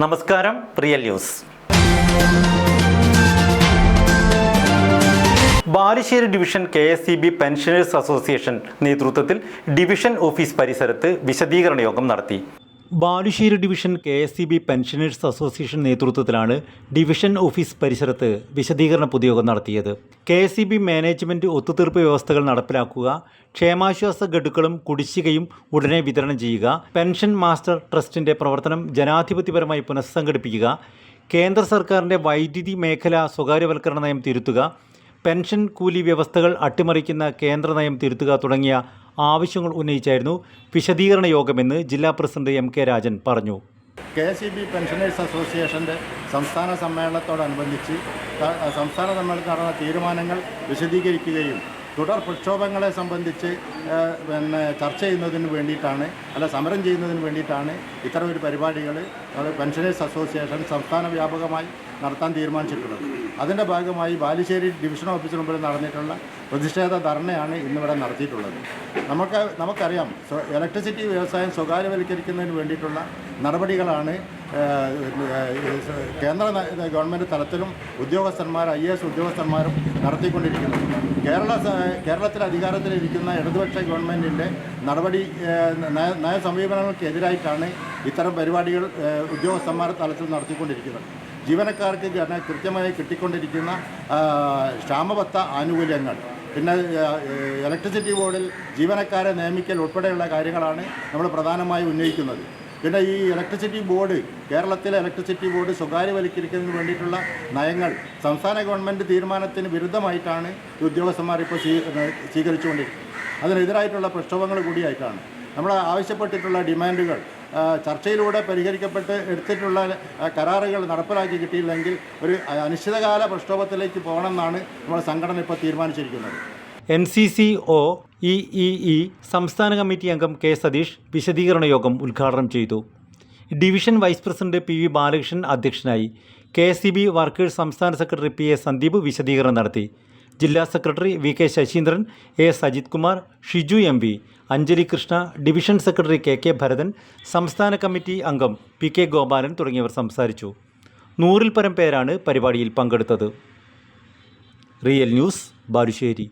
നമസ്കാരം പ്രിയ news. Balussery division K S C B pensioners association നേതൃത്വത്തിൽ division office പരിസരത്ത് വിശദീകരണ യോഗം നടത്തി. Balussery division K S C B pensioners association നേതൃത്വത്തിലാണ് ഡിവിഷൻ ഓഫീസ് പരിസരത്ത് വിശദീകരണ പൊതുയോഗം നടത്തിയത്. K S C B management ഒത്തുതീർപ്പ് വ്യവസ്ഥകൾ നടപ്പിലാക്കുക ക്ഷേമാശ്വാസ ഗഡുക്കളും കുടിശ്ശികയും ഉടനെ വിതരണം ചെയ്യുക പെൻഷൻ മാസ്റ്റർ ട്രസ്റ്റിന്റെ പ്രവർത്തനം ജനാധിപത്യപരമായി പുനഃസംഘടിപ്പിക്കുക കേന്ദ്ര സർക്കാരിന്റെ വൈദ്യുതി മേഖല സ്വകാര്യവൽക്കരണ നയം തിരുത്തുക പെൻഷൻ കൂലി വ്യവസ്ഥകൾ അട്ടിമറിക്കുന്ന കേന്ദ്ര നയം തിരുത്തുക തുടങ്ങിയ ആവശ്യങ്ങൾ ഉന്നയിച്ചായിരുന്നു വിശദീകരണ യോഗമെന്ന് ജില്ലാ പ്രസിഡന്റ് എം കെ രാജൻ പറഞ്ഞു. K S E B pensioners അസോസിയേഷന്റെ സംസ്ഥാന സമ്മേളനത്തോടനുബന്ധിച്ച് സംസ്ഥാന സമ്മേളനത്തിൽ നടന്ന തീരുമാനങ്ങൾ വിശദീകരിക്കുകയും തുടർ പ്രക്ഷോഭങ്ങളെ സംബന്ധിച്ച് പിന്നെ ചർച്ച ചെയ്യുന്നതിന് വേണ്ടിയിട്ടാണ് അല്ല സമരം ചെയ്യുന്നതിന് വേണ്ടിയിട്ടാണ് ഇത്തരം ഒരു പരിപാടികൾ പെൻഷനേഴ്സ് അസോസിയേഷൻ സംസ്ഥാന വ്യാപകമായി നടത്താൻ തീരുമാനിച്ചിട്ടുള്ളത്. അതിന്റെ ഭാഗമായി ബാലുശ്ശേരി ഡിവിഷൻ ഓഫീസിന് മുമ്പിൽ നടന്നിട്ടുള്ള പ്രതിഷേധ ധർണയാണ് ഇന്നിവിടെ നടത്തിയിട്ടുള്ളത്. നമുക്ക് നമുക്കറിയാം ഇലക്ട്രിസിറ്റി വ്യവസായം സ്വകാര്യവൽക്കരിക്കുന്നതിന് വേണ്ടിയിട്ടുള്ള നടപടികളാണ് കേന്ദ്ര ഗവൺമെന്റ് തലത്തിലും ഉദ്യോഗസ്ഥന്മാർ ഐ എസ് ഉദ്യോഗസ്ഥന്മാരും നടത്തിക്കൊണ്ടിരിക്കുന്നത് കേരള കേരളത്തിൽ അധികാരത്തിലിരിക്കുന്ന ഇടതുപക്ഷ ഗവൺമെന്റിന്റെ നടപടി നയ സമീപനങ്ങൾക്കെതിരായിട്ടാണ് ഇത്തരം പരിപാടികൾ ഉദ്യോഗസ്ഥന്മാർ തലത്തിൽ നടത്തിക്കൊണ്ടിരിക്കുന്നത്. ജീവനക്കാർക്ക് കൃത്യമായി കിട്ടിക്കൊണ്ടിരിക്കുന്ന ക്ഷാമബത്ത ആനുകൂല്യങ്ങൾ പിന്നെ ഇലക്ട്രിസിറ്റി ബോർഡിൽ ജീവനക്കാരെ നിയമിക്കൽ ഉൾപ്പെടെയുള്ള കാര്യങ്ങളാണ് നമ്മൾ പ്രധാനമായും ഉന്നയിക്കുന്നത്. പിന്നെ ഈ ഇലക്ട്രിസിറ്റി ബോർഡ് കേരളത്തിലെ ഇലക്ട്രിസിറ്റി ബോർഡ് സ്വകാര്യവൽക്കരിക്കുന്നതിന് വേണ്ടിയിട്ടുള്ള നയങ്ങൾ സംസ്ഥാന ഗവൺമെന്റ് തീരുമാനത്തിന് വിരുദ്ധമായിട്ടാണ് ഉദ്യോഗസ്ഥന്മാർ ഇപ്പോൾ സ്വീ സ്വീകരിച്ചുകൊണ്ടിരിക്കുന്നത്. അതിനെതിരായിട്ടുള്ള പ്രക്ഷോഭങ്ങൾ കൂടിയായിട്ടാണ്. നമ്മൾ ആവശ്യപ്പെട്ടിട്ടുള്ള ഡിമാൻഡുകൾ ചർച്ചയിലൂടെ പരിഹരിക്കപ്പെട്ട് എടുത്തിട്ടുള്ള കരാറുകൾ നടപ്പിലാക്കി കിട്ടിയില്ലെങ്കിൽ ഒരു അനിശ്ചിതകാല പ്രക്ഷോഭത്തിലേക്ക് പോകണമെന്നാണ് നമ്മുടെ സംഘടന ഇപ്പോൾ തീരുമാനിച്ചിരിക്കുന്നത്. N C C O E E E സംസ്ഥാന കമ്മിറ്റി അംഗം കെ സതീഷ് വിശദീകരണ യോഗം ഉദ്ഘാടനം ചെയ്തു. Division vice president P V Balakrishnan അധ്യക്ഷനായി K S C B workers സംസ്ഥാന സെക്രട്ടറി പി എ സന്ദീപ് വിശദീകരണം നടത്തി. ജില്ലാ secretary V K Saseendran A Sajith Kumar Shiju M V Anjali Krishna division secretary K K Bharathan സംസ്ഥാന committee അംഗം P K Gopalan തുടങ്ങിയവർ സംസാരിച്ചു. നൂറിൽ പരം പേരാണ് പരിപാടിയിൽ പങ്കെടുത്തത്. Real news Balussery.